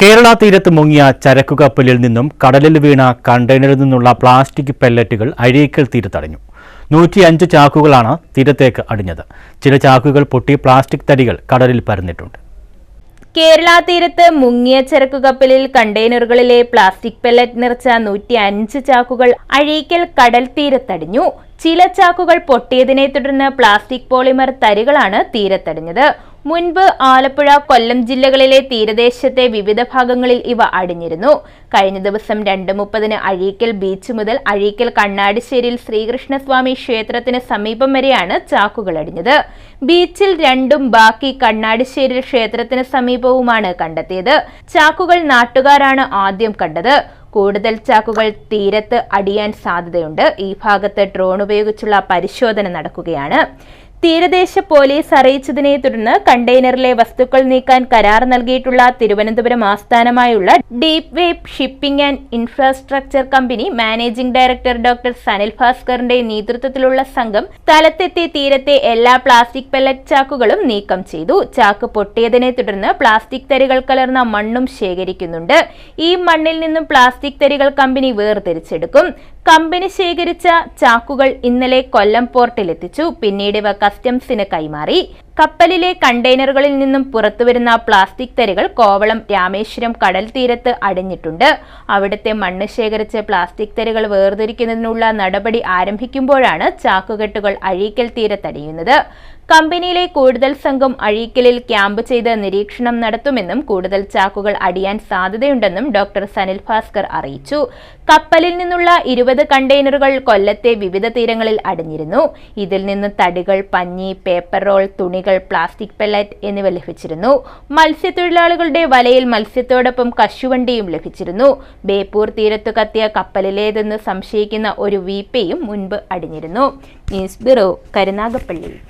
കേരള തീരത്ത് മുങ്ങിയ ചരക്കു കപ്പലിൽ നിന്നും കടലിൽ വീണ കണ്ടെയ്നറിൽ നിന്നുള്ള പ്ലാസ്റ്റിക് പെല്ലറ്റുകൾ അഴീക്കൽ തീരത്തടഞ്ഞു നൂറ്റിയഞ്ച് ചാക്കുകളാണ് തീരത്തേക്ക് അടിഞ്ഞത്. ചില ചാക്കുകൾ പൊട്ടി പ്ലാസ്റ്റിക് തടികൾ കടലിൽ പരന്നിട്ടുണ്ട്. കേരള തീരത്ത് മുങ്ങിയ ചരക്കു കപ്പലിൽ കണ്ടെയ്നറുകളിലെ പ്ലാസ്റ്റിക് പെല്ലറ്റ് നിറച്ച നൂറ്റി അഞ്ച് ചാക്കുകൾ അഴീക്കൽ കടൽ തീരത്തടിഞ്ഞു. ചില ചാക്കുകൾ പൊട്ടിയതിനെ തുടർന്ന് പ്ലാസ്റ്റിക് പോളിമർ തരികളാണ് തീരത്തടിഞ്ഞത്. മുൻപ് ആലപ്പുഴ കൊല്ലം ജില്ലകളിലെ തീരദേശത്തെ വിവിധ ഭാഗങ്ങളിൽ ഇവ അടിഞ്ഞിരുന്നു. കഴിഞ്ഞ ദിവസം രണ്ട് മുപ്പതിന് അഴീക്കൽ ബീച്ച് മുതൽ അഴീക്കൽ കണ്ണാടിശ്ശേരിയിൽ ശ്രീകൃഷ്ണസ്വാമി ക്ഷേത്രത്തിന് സമീപം വരെയാണ് ചാക്കുകൾ അടിഞ്ഞത്. ബീച്ചിൽ രണ്ടും ബാക്കി കണ്ണാടിശ്ശേരി ക്ഷേത്രത്തിന് സമീപവുമാണ് കണ്ടെത്തിയത്. ചാക്കുകൾ നാട്ടുകാരാണ് ആദ്യം കണ്ടത്. കൂടുതൽ ചാക്കുകൾ തീരത്ത് അടിയാൻ സാധ്യതയുണ്ട്. ഈ ഭാഗത്ത് ഡ്രോൺ ഉപയോഗിച്ചുള്ള പരിശോധന നടക്കുകയാണ്. തീരദേശ പോലീസ് അറിയിച്ചതിനെ തുടർന്ന് കണ്ടെയ്നറിലെ വസ്തുക്കൾ നീക്കാൻ കരാർ നൽകിയിട്ടുള്ള തിരുവനന്തപുരം ആസ്ഥാനമായുള്ള deep wave shipping and infrastructure company managing director doctor Sanil ഭാസ്കറിന്റെ നേതൃത്വത്തിലുള്ള സംഘം സ്ഥലത്തെത്തി തീരത്തെ എല്ലാ പ്ലാസ്റ്റിക് പെല്ലറ്റ് ചാക്കുകളും നീക്കം ചെയ്തു. ചാക്ക് പൊട്ടിയതിനെ തുടർന്ന് പ്ലാസ്റ്റിക് തരികൾ കലർന്ന മണ്ണും ശേഖരിക്കുന്നുണ്ട്. ഈ മണ്ണിൽ നിന്നും പ്ലാസ്റ്റിക് തരികൾ കമ്പനി വേർതിരിച്ചെടുക്കും. കമ്പനി ശേഖരിച്ച ചാക്കുകൾ ഇന്നലെ കൊല്ലം പോർട്ടിലെത്തിച്ചു. പിന്നീട് ഇവ കസ്റ്റംസിന് കൈമാറി. കപ്പലിലെ കണ്ടെയ്നറുകളിൽ നിന്നും പുറത്തുവരുന്ന പ്ലാസ്റ്റിക് തരികൾ കോവളം രാമേശ്വരം കടൽ തീരത്ത് അടിഞ്ഞിട്ടുണ്ട്. അവിടുത്തെ മണ്ണ് ശേഖരിച്ച് പ്ലാസ്റ്റിക് തരികൾ വേർതിരിക്കുന്നതിനുള്ള നടപടി ആരംഭിക്കുമ്പോഴാണ് ചാക്കുകെട്ടുകൾ അഴീക്കൽ തീരത്തടിയുന്നത് കമ്പനിയിലെ കൂടുതൽ സംഘം അഴീക്കലിൽ ക്യാമ്പ് ചെയ്ത് നിരീക്ഷണം നടത്തുമെന്നും കൂടുതൽ ചാക്കുകൾ അടിയാൻ സാധ്യതയുണ്ടെന്നും ഡോക്ടർ സനിൽ ഭാസ്കർ അറിയിച്ചു. കപ്പലിൽ നിന്നുള്ള ഇരുപത് കണ്ടെയ്നറുകൾ കൊല്ലത്തെ വിവിധ തീരങ്ങളിൽ അടിഞ്ഞിരുന്നു. ഇതിൽ നിന്ന് തടികൾ പഞ്ഞി പേപ്പർ റോൾ തുണികൾ പ്ലാസ്റ്റിക് പെല്ലറ്റ് എന്നിവ ലഭിച്ചിരുന്നു. മത്സ്യത്തൊഴിലാളികളുടെ വലയിൽ മത്സ്യത്തോടൊപ്പം കശുവണ്ടിയും ലഭിച്ചിരുന്നു. ബേപ്പൂർ തീരത്തു കത്തിയ കപ്പലിലേതെന്ന് സംശയിക്കുന്ന ഒരു വീപ്പയും മുൻപ് അടിഞ്ഞിരുന്നു. News bureau Karunagappally.